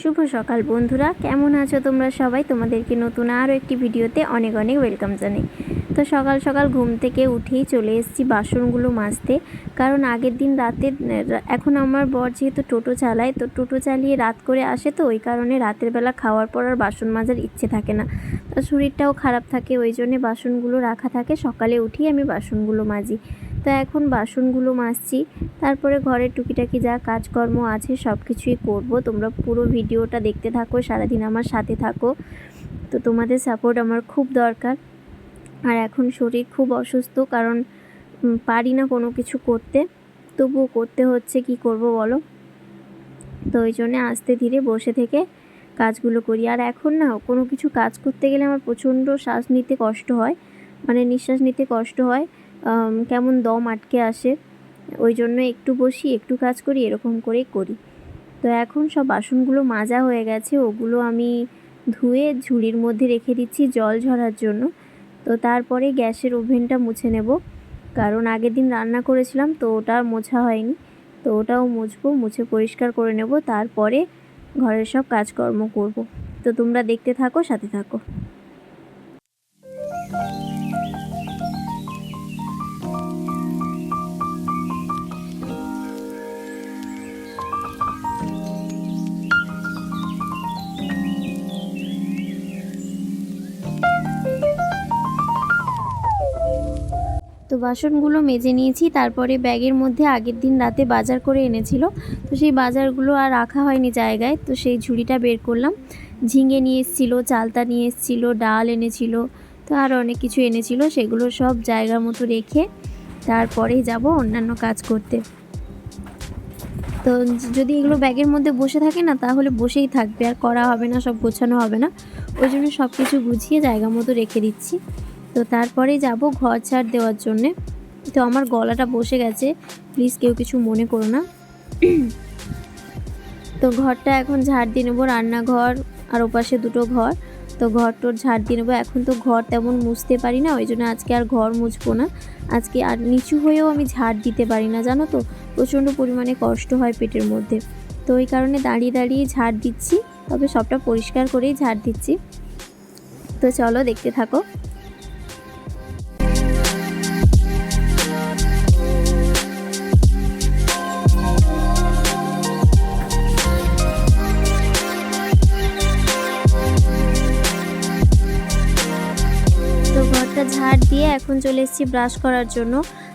শুভ সকাল বন্ধুরা। কেমন আছো তোমরা সবাই? তোমাদেরকে নতুন আরও একটি ভিডিওতে অনেক অনেক ওয়েলকাম জানাই। তো সকাল সকাল ঘুম থেকে উঠেই চলে এসেছি বাসনগুলো মাজতে। কারণ আগের দিন রাতে এখন আমার বর যেহেতু টোটো চালায়, তো টোটো চালিয়ে রাত করে আসে তো, ওই কারণে রাতের বেলা খাওয়ার পর আর বাসন মাজার ইচ্ছে থাকে না। তার শরীরটাও খারাপ থাকে, ওই জন্যে বাসনগুলো রাখা থাকে। সকালে উঠেই আমি বাসনগুলো মাজি। তো এখন বাসনগুলো মাজছি। তারপরে ঘরের টুকিটাকি যা কাজকর্ম আছে সব কিছুই করব। তোমরা পুরো ভিডিওটা দেখতে থাকো, সারাদিন আমার সাথে থাকো। তো তোমাদের সাপোর্ট আমার খুব দরকার। আর এখন শরীর খুব অসুস্থ, কারণ পারি না কোনো কিছু করতে। তবুও করতে হচ্ছে, কি করব বলো? তো ওই জন্যে আস্তে ধীরে বসে থেকে কাজগুলো করি। আর এখন না, কোনো কিছু কাজ করতে গেলে আমার প্রচণ্ড শ্বাস নিতে কষ্ট হয়। মানে নিঃশ্বাস নিতে কষ্ট হয়। কেমন দম আটকে আসে, ওই জন্য একটু বসি, একটু কাজ করি, এরকম করেই করি। তো এখন সব বাসনগুলো মাজা হয়ে গেছে, ওগুলো আমি ধুয়ে ঝুড়ির মধ্যে রেখে দিচ্ছি জল ঝরার জন্য। তো তারপরে গ্যাসের ওভেনটা মুছে নেব, কারণ আগের দিন রান্না করেছিলাম, তো ওটা মোছা হয়নি। তো ওটাও মুছবো, মুছে পরিষ্কার করে নেব, তারপরে ঘরের সব কাজকর্ম করব। তো তোমরা দেখতে থাকো, সাথে থাকো। বাসনগুলো মেজে নিয়েছি, তারপরে ব্যাগের মধ্যে আগের দিন রাতে বাজার করে এনেছিল। তো সেই বাজারগুলো আর রাখা হয়নি জায়গায়, তো সেই ঝুড়িটা বের করলাম। ঝিঙে নিয়ে এসেছিল, চালতা নিয়ে এসেছিল, ডাল এনেছিল, তো আর অনেক কিছু এনেছিল। সেগুলো সব জায়গার মতো রেখে তারপরে যাব অন্যান্য কাজ করতে। তো যদি এগুলো ব্যাগের মধ্যে বসে থাকে না, তাহলে বসেই থাকবে, আর করা হবে না, সব গোছানো হবে না। ওই জন্য সব কিছু গুছিয়ে জায়গা মতো রেখে দিচ্ছি। তো তারপরে যাব ঘর ছাড় দেওয়ার জন্যে। তো আমার গলাটা বসে গেছে। প্লিজ কেউ কিছু মনে করো না। তো ঘরটা এখন ঝাড় দিয়ে নেব রান্নাঘর আর ওপাশে দুটো ঘর। তো ঘর টোর ঝাড় দিয়ে নেব। এখন তো ঘর তেমন মুছতে পারি না, ওই জন্য আজকে আর ঘর মুছবো না। আজকে আর নিচু হয়েও আমি ঝাড় দিতে পারি না, জানো তো? প্রচণ্ড পরিমাণে কষ্ট হয় পেটের মধ্যে। তো ওই কারণে দাঁড়িয়ে দাঁড়িয়ে ঝাড় দিচ্ছি, তবে সবটা পরিষ্কার করেই ঝাড় দিচ্ছি। তো চলো দেখতে থাকো। দিয়ে এখন চলে এসেছি ব্রাশ করার জন্য।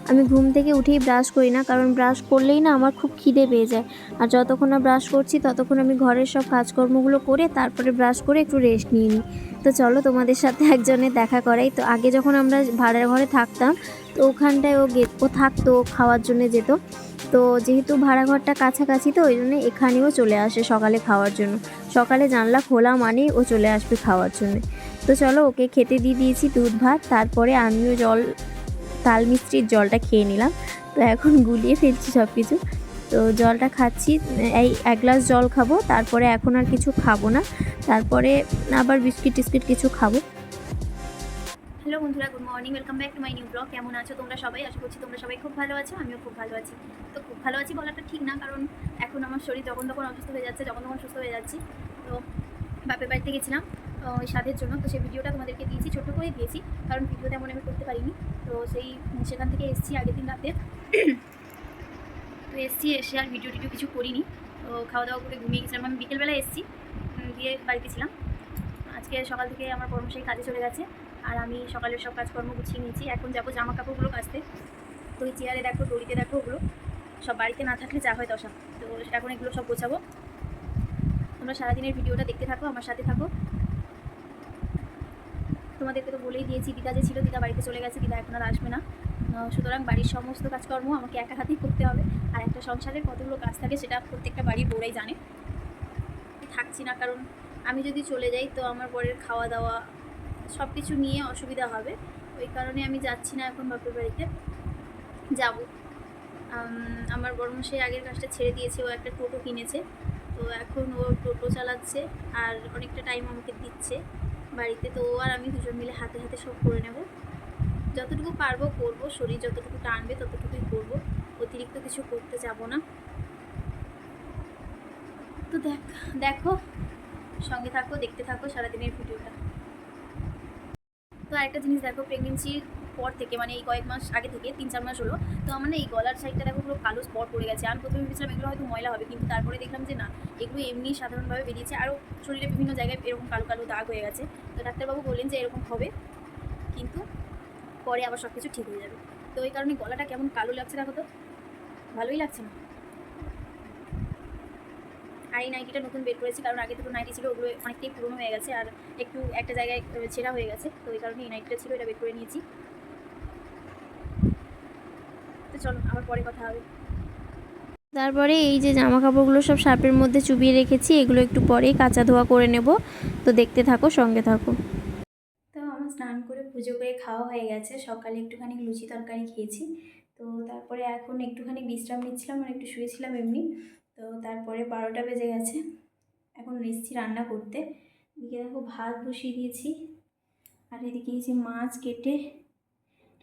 আমি ঘুম থেকে উঠেই ব্রাশ করি না, কারণ ব্রাশ করলেই না আমার খুব খিদে পেয়ে যায়। আর যতক্ষণ না ব্রাশ করছি, ততক্ষণ আমি ঘরের সব কাজকর্মগুলো করে তারপরে ব্রাশ করে একটু রেস্ট নিয়ে নিই। তো চলো তোমাদের সাথে একজনের দেখা করাই। তো আগে যখন আমরা ভাড়ার ঘরে থাকতাম, তো ওখানটায় ও ও থাকতো খাওয়ার জন্য যেত। তো যেহেতু ভাড়া ঘরটা কাছাকাছি, তো ওই জন্য এখানেও চলে আসে সকালে খাওয়ার জন্য। সকালে জানলা খোলা মানেই ও চলে আসবে খাওয়ার জন্য। তো চলো ওকে খেতে দিয়ে দিয়েছি দুধ ভাত, তারপরে আমিও জল, তাল মিষ্টির জলটা খেয়ে নিলাম। তো এখন গুলিয়ে ফেলছি সব কিছু তো জলটা খাচ্ছি, এই এক গ্লাস জল খাব, তারপরে এখন আর কিছু খাব না। তারপরে আবার বিস্কিট টিস্কিট কিছু খাব। হ্যালো বন্ধুরা, good morning, welcome back to my new blog. কেমন আছো তোমরা সবাই? আশা করছি তোমরা সবাই খুব ভালো আছো, আমিও খুব ভালো আছি। তো খুব ভালো আছি বলাটা ঠিক না, কারণ এখন আমার শরীর যখন তখন অসুস্থ হয়ে যাচ্ছে, যখন তখন সুস্থ হয়ে যাচ্ছি। তো বাপের বাড়িতে গেছিলাম স্বাদের জন্য। তো সেই ভিডিওটা তোমাদেরকে দিয়েছি, ছোট্ট করে দিয়েছি, কারণ ভিডিও তেমন আমি করতে পারিনি। তো সেই সেখান থেকে এসেছি আগের দিন রাতে। তো এসেছি এসে আর ভিডিও টিডিও কিছু করিনি। তো খাওয়া দাওয়া করে ঘুমিয়ে গেছিলাম। আমি বিকেলবেলা এসেছি দিয়ে বাড়িতে ছিলাম। আজকে সকাল থেকে আমার কর্মশালী কাজে চলে গেছে। আর আমি সকালের সব কাজকর্ম গুছিয়ে নিয়েছি। এখন যাব জামা কাপড়গুলো কাচতে। তো ওই চেয়ারে দেখো, দড়িতে দেখো ওগুলো। সব বাড়িতে না থাকলে যা হয় দশা তো এখন এগুলো সব গোছাবো। তোমরা সারাদিনের ভিডিওটা দেখতে থাকো, আমার সাথে থাকো। তোমাদেরকে তো বলেই দিয়েছি, দিদা যে ছিল, দিদা বাড়িতে চলে গেছে, দিদা এখন আর আসবে না। সুতরাং বাড়ির সমস্ত কাজকর্ম আমাকে একা হাতেই করতে হবে। আর একটা সংসারের কতগুলো কাজ থাকে সেটা প্রত্যেকটা বাড়ির বউরাই জানে। থাকছি না, কারণ আমি যদি চলে যাই তো আমার বরের খাওয়া দাওয়া সব কিছু নিয়ে অসুবিধা হবে। ওই কারণে আমি যাচ্ছি না এখন বাপের বাড়িতে। যাব। আমার বড়মশাই আগের কাজটা ছেড়ে দিয়েছে, ও একটা টোটো কিনেছে। তো এখন ও টোটো চালাচ্ছে আর অনেকটা টাইম আমাকে দিচ্ছে। বাড়িতে, তো আর আমি দুজন মিলে হাতে হাতে সব করে নেব। যতটুকু পারব করব, শরীর যতটুকু টানবে ততটুকুই করব। অতিরিক্ত কিছু করতে যাব না। তো দেখ, দেখো, সঙ্গে থাকো, দেখতে থাকো সারাদিনের ভিডিওটা। তো আরেকটা জিনিস দেখো প্রেগনেন্সির পর থেকে মানে এই কয়েক মাস আগে থেকে, তিন চার মাস হলো, তো আমার না এই গলার সাইডটা দেখো পুরো কালো স্পট পড়ে গেছে। আমি প্রথমে ভেবেছিলাম এগুলো হয়তো ময়লা হবে, কিন্তু তারপরে দেখলাম যে না, এগুলো এমনি সাধারণভাবে বেরিয়েছে। আরও শরীরে বিভিন্ন জায়গায় এরকম কালো কালো দাগ হয়ে গেছে। তো ডাক্তারবাবু বললেন যে এরকম হবে, কিন্তু পরে আবার সব কিছু ঠিক হয়ে যাবে। তো ওই কারণে গলাটা কেমন কালো লাগছে দেখো তো? ভালোই লাগছে না? আর এই নাইটিটা নতুন বের করেছি, কারণ আগে দুটো নাইটি ছিল, ওগুলো অনেকটাই পুরনো হয়ে গেছে, আর একটু একটা জায়গায় ছেঁড়া হয়ে গেছে, তো ওই কারণে এই নাইটিটা ছিল, এটা বের করে নিয়েছি। তো চলো আবার পরে কথা হবে। তারপরে এই যে জামা কাপড়গুলো সব সার্পের মধ্যে চুবিয়ে রেখেছি এগুলো একটু পরেই কাঁচা ধোয়া করে নেব। তো দেখতে থাকো সঙ্গে থাকো। তো আমার স্নান করে পুজো করে খাওয়া হয়ে গেছে। সকালে একটুখানি লুচি তরকারি খেয়েছি। তো তারপরে এখন একটুখানি বিশ্রাম নিচ্ছিলাম আর একটু শুয়েছিলাম এমনি। তো তারপরে বারোটা বেজে গেছে। এখন এসেছি রান্না করতে। এদিকে দেখো ভাত বসিয়ে দিয়েছি। আর এদিকে এই যে মাছ কেটে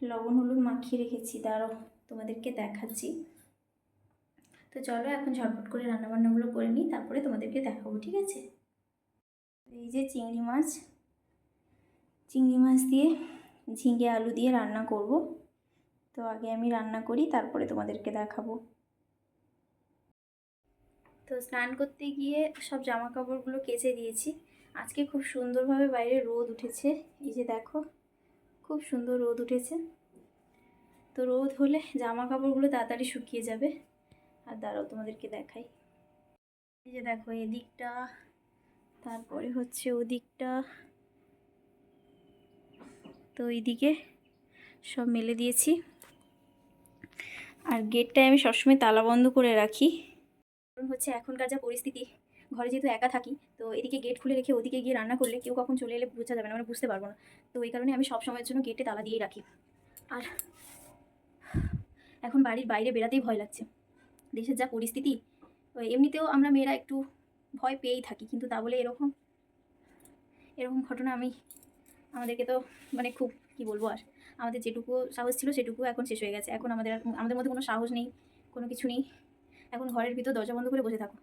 লবণ হলুদ মাখিয়ে রেখেছি দাঁড়াও তোমাদেরকে দেখাচ্ছি। তো চলো এখন ঝটপট করে রান্নাবান্নাগুলো করে নিই, তারপরে তোমাদেরকে দেখাবো, ঠিক আছে? এই যে চিংড়ি মাছ। চিংড়ি মাছ দিয়ে ঝিঙে আলু দিয়ে রান্না করব। তো আগে আমি রান্না করি, তারপরে তোমাদেরকে দেখাবো। তো স্নান করতে গিয়ে সব জামা কাপড়গুলো কেচে দিয়েছি। আজকে খুব সুন্দরভাবে বাইরে রোদ উঠেছে। এই যে দেখো, খুব সুন্দর রোদ উঠেছে। তো রোদ হলে জামা কাপড়গুলো তাড়াতাড়ি শুকিয়ে যাবে। আর দাঁড়াও, তোমাদেরকে দেখাই। এই যে দেখো, এদিকটা, তারপরে হচ্ছে ওদিকটা। তো এইদিকে সব মেলে দিয়েছি। আর গেটটায় আমি সবসময় তালা বন্ধ করে রাখি। কারণ হচ্ছে এখনকার যা পরিস্থিতি, ঘরে যেহেতু একা থাকি, তো এদিকে গেট খুলে রেখে ওদিকে গিয়ে রান্না করলে কেউ কখন চলে এলে বোঝা যাবে না মানে বুঝতে পারব না। তো এই কারণে আমি সব সময়ের জন্য গেটে তালা দিয়েই রাখি। আর এখন বাড়ির বাইরে বেরাতেই ভয় লাগছে। দেশের যা পরিস্থিতি এমনিতেও আমরা মেয়েরা একটু ভয় পেয়েই থাকি, কিন্তু তা বলে এরকম এরকম ঘটনা আমি, আমাদেরকে তো মানে খুব কি বলব আর, আমাদের যেটুকু সাহস ছিল সেটুকু এখন শেষ হয়ে গেছে। এখন আমাদের আমাদের মধ্যে কোনো সাহস নেই, কোনো কিছু নেই। এখন ঘরের ভিতর দরজা বন্ধ করে বসে থাকো।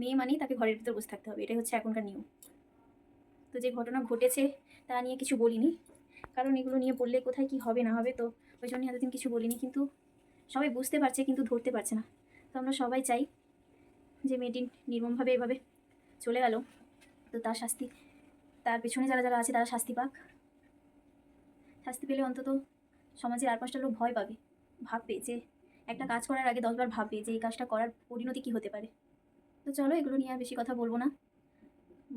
মেয়ে মানেই তাকে ঘরের ভিতর বসে থাকতে হবে, এটাই হচ্ছে এখনকার নিয়ম। তো যে ঘটনা ঘটেছে তা নিয়ে কিছু বলিনি, কারণ এগুলো নিয়ে বললে কোথায় কি হবে না হবে তো ওই জন্য এতদিন কিছু বলিনি, কিন্তু সবাই বুঝতে পারছে কিন্তু ধরতে পারছে না। তো আমরা সবাই চাই যে মেয়েটি নির্মমভাবে এভাবে চলে গেল। তো তার শাস্তি, তার পেছনে যারা যারা আছে তারা শাস্তি পাক। শাস্তি পেলে অন্তত সমাজের আর পাঁচটা লোক ভয় পাবে, ভাববে যে একটা কাজ করার আগে দশবার ভাববে যে এই কাজটা করার পরিণতি কী হতে পারে। তো চলো এগুলো নিয়ে আর বেশি কথা বলব না।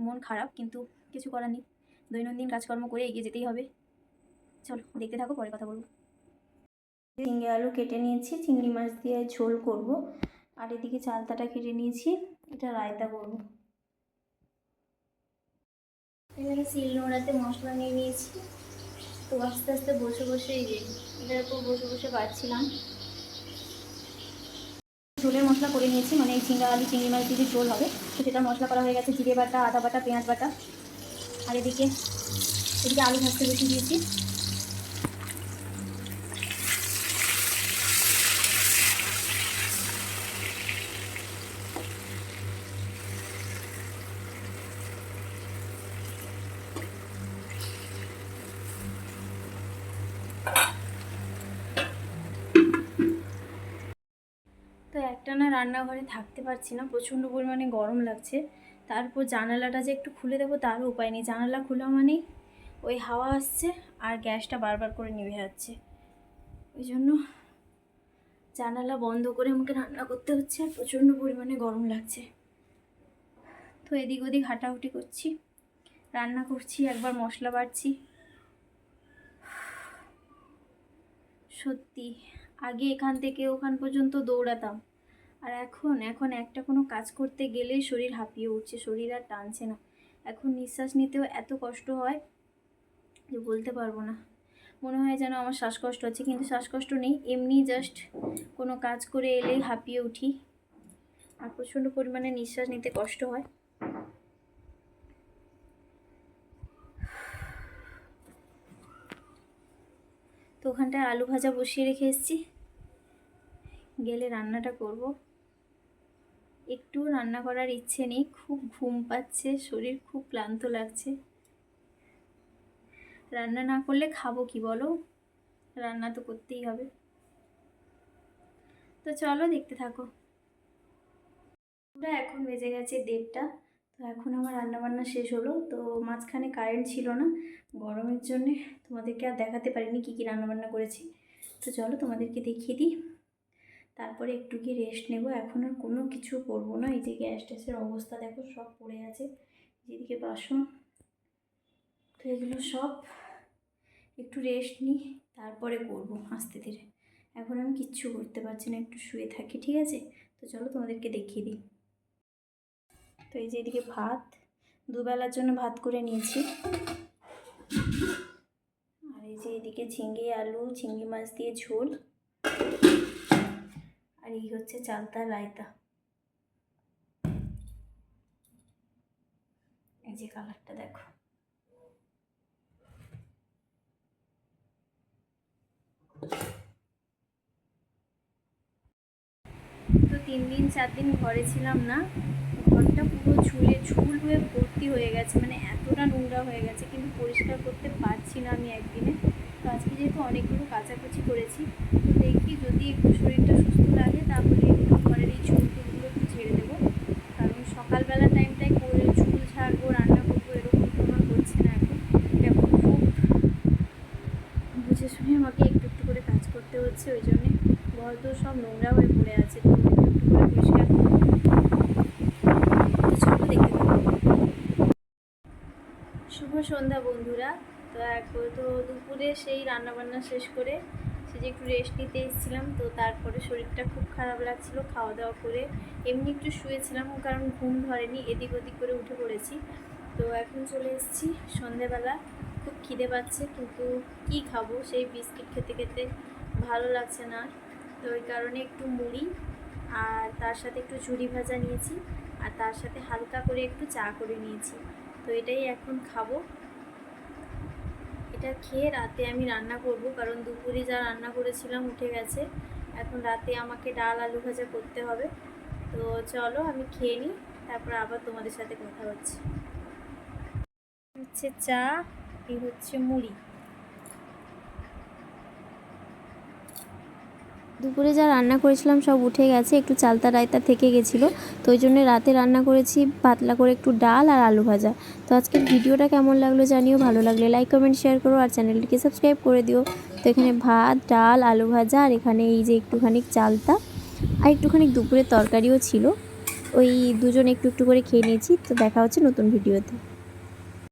মন খারাপ কিন্তু কিছু করার নেই। দৈনন্দিন কাজকর্ম করে এগিয়ে যেতেই হবে। চলো দেখতে থাকো, পরে কথা বলব। ঝিঙে আলু কেটে নিয়েছি, চিংড়ি মাছ দিয়ে ঝোল করব। আর এদিকে চালতাটা কেটে নিয়েছি, এটা রায়তা করব। এখানে শিল নোড়াতে মশলা নিয়ে নিয়েছি। তো আস্তে আস্তে বসে বসে এই এটার উপর বসে বসে বাড়ছিলাম ঝোলের মশলা করে নিয়েছি মানে এই ঝিঙ্গা আলু, চিংড়ি মাছ দিয়ে ঝোল হবে, তো সেটা মশলা করা হয়ে গেছে, জিরে বাটা, আদা বাটা, পেঁয়াজ বাটা। আর এদিকে এদিকে আলু ভাজতে বসিয়ে দিয়েছি তো একটানা রান্নাঘরে থাকতে পারছি না, প্রচণ্ড পরিমাণে গরম লাগছে। তারপর জানালাটা যে একটু খুলে দেবো তারও উপায় নেই। জানালা খোলা মানেই ওই হাওয়া আসছে আর গ্যাসটা বারবার করে নিভে যাচ্ছে। ওই জন্য জানালা বন্ধ করে আমাকে রান্না করতে হচ্ছে আর প্রচণ্ড পরিমাণে গরম লাগছে। তো এদিক ওদিক হাঁটাহুটি করছি, রান্না করছি, একবার মশলা বাড়ছি সত্যি, আগে এখান থেকে ওখান পর্যন্ত দৌড়াতাম। আর এখন এখন একটা কোনো কাজ করতে গেলেই শরীর হাঁপিয়ে উঠছে, শরীর আর টানছে না। এখন নিঃশ্বাস নিতেও এত কষ্ট হয় যে বলতে পারব না। মনে হয় যেন আমার শ্বাসকষ্ট হচ্ছে, কিন্তু শ্বাসকষ্ট নেই, এমনি জাস্ট কোনো কাজ করে এলেই হাঁপিয়ে উঠি। আর প্রচণ্ড পরিমাণে নিঃশ্বাস নিতে কষ্ট হয়। তো ওখানটায় আলু ভাজা বসিয়ে রেখে এসেছি। গেলে রান্নাটা করব। একটু রান্না করার ইচ্ছে নেই, খুব ঘুম পাচ্ছে, শরীর খুব ক্লান্ত লাগছে। রান্না না করলে খাব কি বলো? রান্না তো করতেই হবে। তো চলো দেখতে থাকো। ওটা এখন বেজে গেছে দেড়টা, তো এখন আমার রান্নাবান্না শেষ হলো, তো মাঝখানে কারেন্ট ছিল না, গরমের জন্যে তোমাদেরকে আর দেখাতে পারিনি কী কী রান্নাবান্না করেছি। তো চলো তোমাদেরকে দেখিয়ে দিই। তারপরে একটু কি রেস্ট নেব। এখন আর কোনো কিছু করব না। এই যে গ্যাস ট্যাসের অবস্থা দেখো, সব পড়ে আছে। যেদিকে বাসন তো এগুলো সব। একটু রেস্ট নিই, তারপরে করব আস্তে ধীরে। এখন আমি কিচ্ছু করতে পারছি না, একটু শুয়ে থাকি, ঠিক আছে? তো চলো তোমাদেরকে দেখিয়ে দিই। তো এই যে এদিকে ভাত, দুবেলার জন্য ভাত করে নিয়েছি। আর এই যে এদিকে ঝিঙ্গে আলু ঝিঙ্গি মাছ দিয়ে ঝোল। এই হচ্ছে চালতা রায়তা। এই যে কালারটা দেখো। তো তিন দিন, চার দিন ঘরে ছিলাম না। ঘরটা পুরো ঝুলে, ঝুল হয়ে ভর্তি হয়ে গেছে। মানে এতটা নোংরা হয়ে গেছে, কিন্তু পরিষ্কার করতে পারছি না আমি একদিনে। তো আজকে যেহেতু অনেকগুলো কাচাকুচি করেছি, তো দেখি যদি একটু শরীরটা সুস্থ লাগে তাহলে একটু ঘরের এই ঝুল টুলগুলো একটু ঝেড়ে দেবো কারণ সকালবেলা টাইমটায় করে ঝুল ঝাড়বো রান্না করব এরকম তো আমার হচ্ছে না এখন এখন খুব বুঝে শুনে আমাকে একটু একটু করে কাজ করতে হচ্ছে ওই জন্যে ঘর তো সব নোংরা হয়ে পড়ে আছে তো একটু একটু করে পরিষ্কার করব তো চলো দেখতে থাকো শুভ সন্ধ্যা বন্ধুরা তো এখন তো দুপুরে সেই রান্নাবান্না শেষ করে সে যে একটু রেস্ট নিতে এসেছিলাম, তো তারপরে শরীরটা খুব খারাপ লাগছিল খাওয়া দাওয়া করে। এমনি একটু শুয়েছিলাম, কারণ ঘুম ধরেনি, এদিক ওদিক করে উঠে পড়েছি। তো এখন চলে এসেছি সন্ধেবেলা। খুব খিদে পাচ্ছে, কিন্তু কি খাব? সেই বিস্কিট খেতে খেতে ভালো লাগছে না। তো ওই কারণে একটু মুড়ি আর তার সাথে একটু ঝুড়ি ভাজা নিয়েছি আর তার সাথে হালকা করে একটু চা করে নিয়েছি। তো এটাই এখন খাব। এটা খেয়ে রাতে আমি রান্না করব, কারণ দুপুরে যা রান্না করেছিলাম উঠে গেছে। এখন রাতে আমাকে ডাল আলু ভাজা করতে হবে। তো চলো আমি খেয়ে নিই, তারপর আবার তোমাদের সাথে কথা হচ্ছে। হচ্ছে চা, এই হচ্ছে মুড়ি। দুপুরে যা রান্না করেছিলাম সব উঠে গেছে, একটু চালতা রায়তা থেকে গেছিল। তো ওই জন্য রাতে রান্না করেছি পাতলা করে একটু ডাল আর আলু ভাজা। তো আজকের ভিডিওটা কেমন লাগল জানিও, ভালো লাগলে লাইক কমেন্ট শেয়ার করো আর চ্যানেলটিকে সাবস্ক্রাইব করে দিও। তো এখানে ভাত, ডাল, আলু ভাজা আর এখানে এই যে একটুখানি চালতা। আর একটুখানি দুপুরের তরকারিও ছিল। ওই দুজন একটু একটু করে খেয়ে নিয়েছি। তো দেখা হচ্ছে নতুন ভিডিওতে।